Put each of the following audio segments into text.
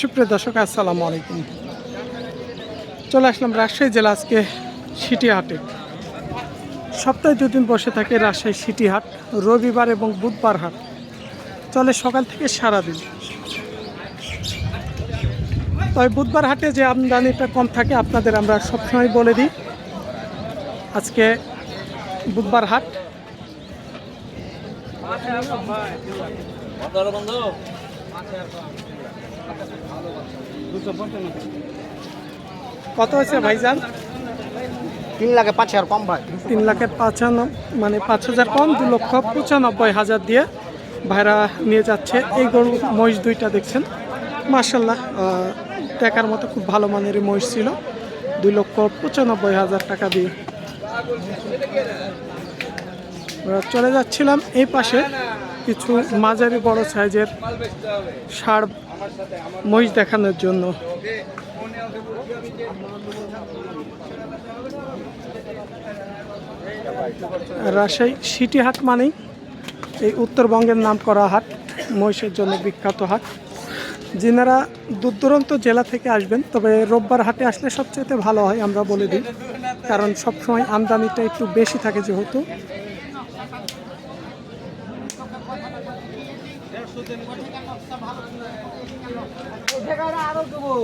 সুপ্রিয় দর্শক, আসসালামু আলাইকুম। চলে আসলাম রাজশাহী জেলা আজকে সিটি হাটে সপ্তাহে দুদিন বসে থাকে রাজশাহী সিটি হাট রবিবার এবং বুধবার হাট। চলে সকাল থেকে সারাদিন। তবে বুধবার হাটে যে আমদানিটা কম থাকে, আপনাদের আমরা সবসময় বলে দিই। আজকে বুধবার হাট। কত হয়েছে ভাইজান? তিন লাখে পাঁচ হাজার কম ভাই। তিন লাখের পাঁচান্ন মানে পাঁচ হাজার কম দু লক্ষ পঁচানব্বই হাজার দিয়ে ভাইরা নিয়ে যাচ্ছে। এই গরু মহিষ দুইটা দেখছেন। মার্শাল্লাহ টাকার মতো খুব ভালো মানের মহিষ ছিল। দুই লক্ষ পঁচানব্বই হাজার টাকা দিয়ে। চলে যাচ্ছিলাম এই পাশে কিছু মাঝারি বড় সাইজের ষাড় মহিষ দেখানোর জন্য। রাজশাহী সিটি হাট মানেই এই উত্তরবঙ্গের নাম করা হাট, মহিষের জন্য বিখ্যাত হাট। যিনারা দূর দূরান্ত জেলা থেকে আসবেন, তবে রোববার হাটে আসলে সবচেয়ে ভালো হয় আমরা বলে দিই। কারণ সবসময় আমদানিটা একটু বেশি থাকে যেহেতু। আরও দেবো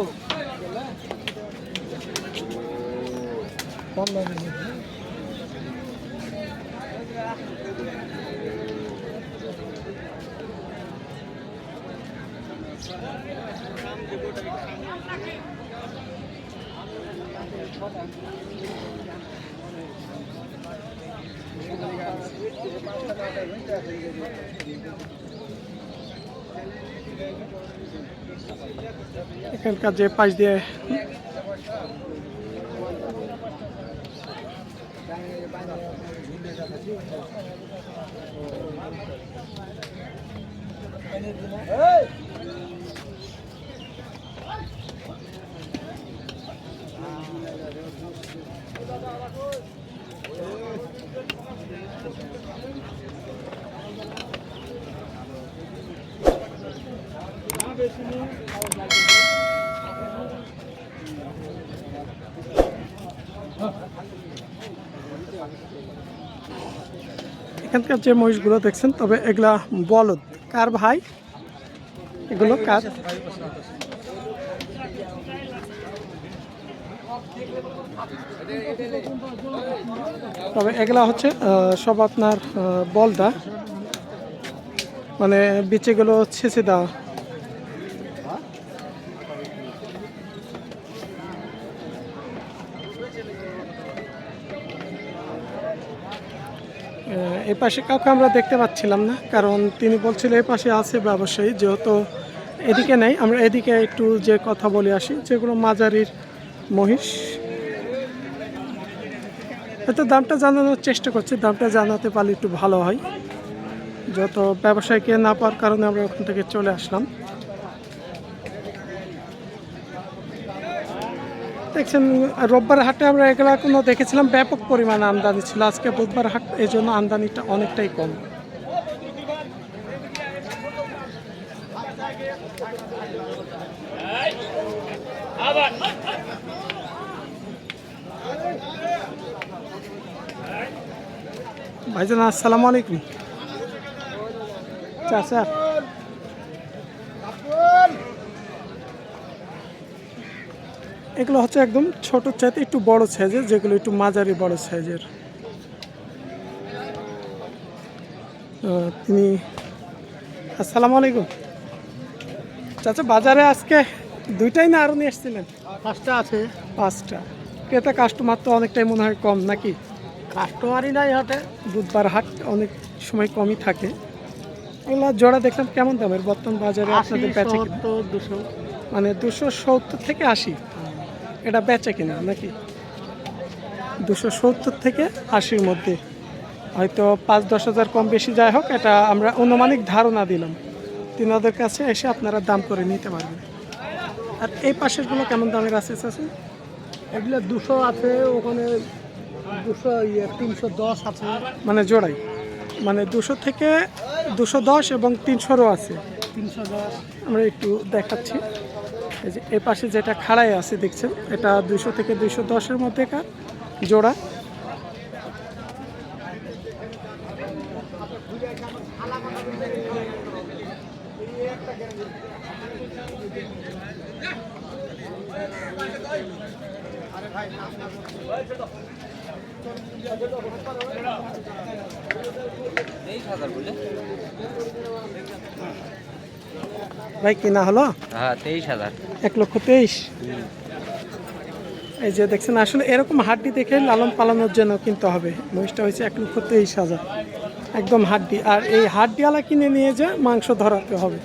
Thank you. এখানকার যে পাশ দিয়ে এখানকার যে মহিষগুলো দেখছেন, তবে এগুলা বলদ। কার ভাই? এগুলো কার? তবে এগুলা হচ্ছে সব আপনার বলদা। মানে বিচেগুলো ছেঁচে দেওয়া। এই পাশে কাউকে আমরা দেখতে পাচ্ছিলাম না, কারণ তিনি বলছিল এ পাশে আছে ব্যবসায়ী, যেহেতু এদিকে নেই। আমরা এদিকে একটু যে কথা বলে আসি, যেগুলো মাজারির মহিষ। হয়তো দামটা জানানোর চেষ্টা করছি, দামটা জানাতে পারলে একটু ভালো হয়। যত ব্যবসায়ীকে না পাওয়ার কারণে আমরা ওখান থেকে চলে আসলাম। দেখছেন, রোববার হাটে আমরা এগুলা কোনো দেখেছিলাম, ব্যাপক পরিমাণে আমদানি ছিল। আজকে বুধবার হাট, এই জন্য আমদানিটা অনেকটাই কম। ভাইজান, আসসালামু আলাইকুম। চাচা এগুলো হচ্ছে একদম ছোট চাইতে একটু বড় সাইজের যেগুলো একটু মাঝারি বড় সাইজের। তিনি আসসালামু আলাইকুম। চাচা বাজারে আজকে দুইটাই না আরও নিয়ে এসেছিলেন? পাঁচটা আছে। পাঁচটা। ক্রেতা কাস্টমার তো অনেকটাই মনে হয় কম নাকি? কাস্টমারই নাই হাটে। বুধবার হাট অনেক সময় কমই থাকে। এগুলো জোড়া দেখলাম কেমন দামের? বর্তমান বাজারে আপনাদের সত্তর দুশো। মানে দুশো সত্তর থেকে আশি। এটা বেচে কিনা নাকি? দুশো সত্তর থেকে আশির মধ্যে। হয়তো পাঁচ দশ হাজার কম বেশি যাই হোক এটা আমরা অনুমানিক ধারণা দিলাম। তিনাদের কাছে এসে আপনারা দাম করে নিতে পারবেন। আর এই পাশেরগুলো কেমন দামের আছে আছে এগুলো দুশো আছে ওখানে দুশো ইয়ে তিনশো দশ আছে। মানে জোড়াই। মানে দুশো থেকে দুশো দশ এবং তিনশোরও আছে। তিনশো দশ। আমরা একটু দেখাচ্ছি। এই যে, এ পাশে যেটা খাড়াই আছে, দেখছেন? এটা দুইশো থেকে দুইশো দশের মধ্যে কার জোড়া। ভাই কিনা হলো? হ্যাঁ তেইশ হাজার। এক লক্ষ তেইশ। এই যে দেখছেন আসলে এরকম হাড্ডি দেখে লালন পালনের জন্য কিনতে হবে। মহিষটা হয়েছে এক লক্ষ তেইশ হাজার। একদম হাড্ডি। আর এই হাড্ডিওয়ালা কিনে নিয়ে যে মাংস ধরাতে হবে।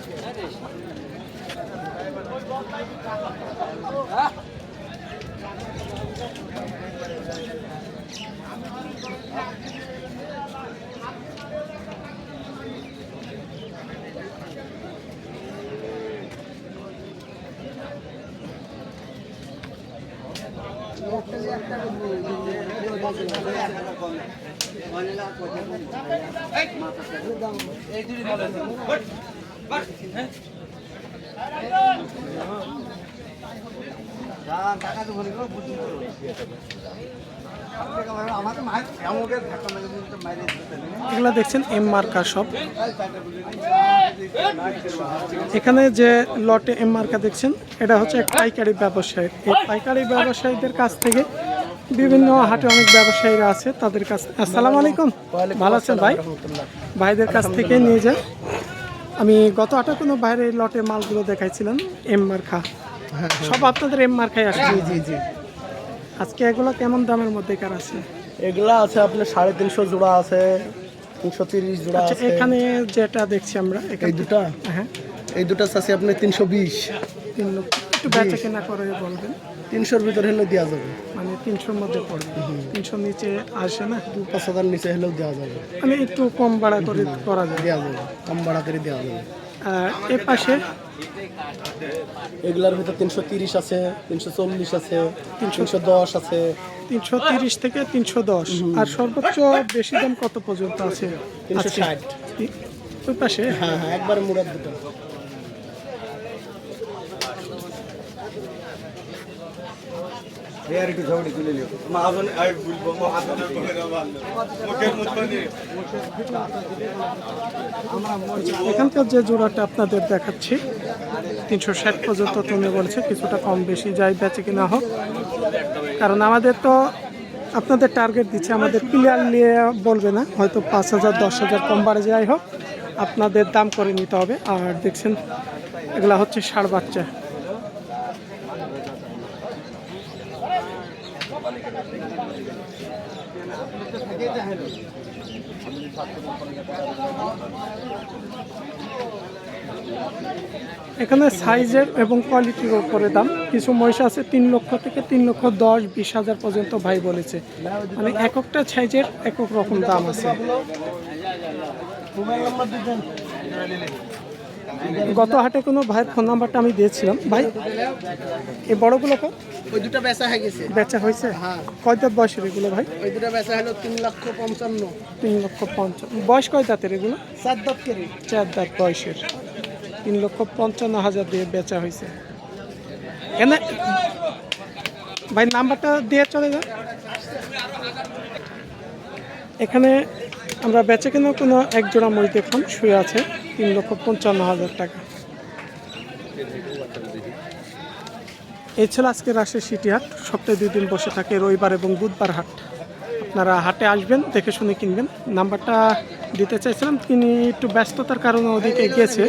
এগুলো দেখছেন এম মার্কা সব। এখানে যে লটে এম মার্কা দেখছেন, এটা হচ্ছে এক পাইকারি ব্যবসায়ী। এই পাইকারি ব্যবসায়ীদের কাছ থেকে বিভিন্ন হাটে অনেক ব্যবসায়ীরা আছে তাদের কাছে আসসালামু আলাইকুম। ভালো আছেন ভাই? ভাইদের কাছ থেকে নিয়ে যায় আমি গত হাটে কোনো বাইরের লটে মালগুলো দেখাইছিলাম এম মার্কা। সব আপনাদের এম মার্কাই আসছে। জি জি আজকে এগুলো কেমন দামের মধ্যে কার আছে? এগুলা আছে আপনার সাড়ে তিনশো জোড়া আছে তিনশো তিরিশ জোড়া আচ্ছা আছে। এখানে যেটা দেখছি আমরা এই দুটা? হ্যাঁ। এই দুটা আছে আপনার তিনশো বিশ। তিন লক্ষ একটু বেচা কেনা করে বলবেন? তিনশোর ভিতরে হলেও দেওয়া যাবে। মানে তিনশোর মধ্যে পড়বে। তিনশোর নিচে আসে না? দু পাঁচ হাজার নিচে হলেও দেওয়া যাবে। মানে একটু কম ভাড়া করে করা যায় দেওয়া যাবে। কম ভাড়া করে দেওয়া যাবে। এ পাশে? এগুলার ভিতর তিনশো তিরিশ আছে তিনশো চল্লিশ আছে তিনশো দশ আছে। তিনশো তিরিশ থেকে তিনশো দশ। আর সর্বোচ্চ বেশি দাম কত পর্যন্ত আছে? 360 আজকে? তি- ওই পাশে? হ্যাঁ হ্যাঁ একবারে মুরাদ দুটো এখানকার যে জোড়াটা আপনাদের দেখাচ্ছি তিনশো ষাট পর্যন্ত তুমি বলছে কিছুটা কম বেশি যাই বেচে কিনা হোক। কারণ আমাদের তো আপনাদের টার্গেট দিচ্ছে আমাদের প্লেয়ার নিয়ে বলবে না হয়তো পাঁচ হাজার দশ হাজার কম বাড়ে যাই হোক আপনাদের দাম করে নিতে হবে। আর দেখছেন এগুলা হচ্ছে ষাড় বাচ্চা। এখানে সাইজের এবং কোয়ালিটির উপরে দাম। কিছু মহিষ আছে তিন লক্ষ থেকে তিন লক্ষ দশ, বিশ হাজার পর্যন্ত ভাই বলেছে। মানে এককটা সাইজের একক রকম দাম আছে। গত হাটে কোনো ভাইয়ের ফোন নাম্বারটা আমি দিয়েছিলাম। ভাই এই বড়গুলো কত? ওই দুটো বেচা হয়ে গেছে। বেচা হয়েছে? হ্যাঁ। কয় দাঁত বয়সের এগুলো ভাই? ওই দুটো বেচা হলো তিন লক্ষ পঞ্চান্ন। তিন লক্ষ পঞ্চান্ন। বয়স কয় দাঁতের এগুলো? চার কেজি। চার দাঁত বয়সের। তিন লক্ষ পঞ্চান্ন হাজার দিয়ে বেচা হয়েছে। এখানে ভাই নাম্বারটা দিয়ে চলে যান। এখানে আমরা বেচে কেন কোনো এক জোড়া মই দেখুন শুয়ে আছে তিন লক্ষ পঞ্চান্ন হাজার টাকা। এই ছিল আজকে রাজশাহী সিটি হাট। সপ্তাহে দুই দিন বসে থাকে রবিবার এবং বুধবার হাট। আপনারা হাটে আসবেন, দেখে শুনে কিনবেন। নাম্বারটা দিতে চাইছিলাম, তিনি একটু ব্যস্ততার কারণে ওদিকে গেছে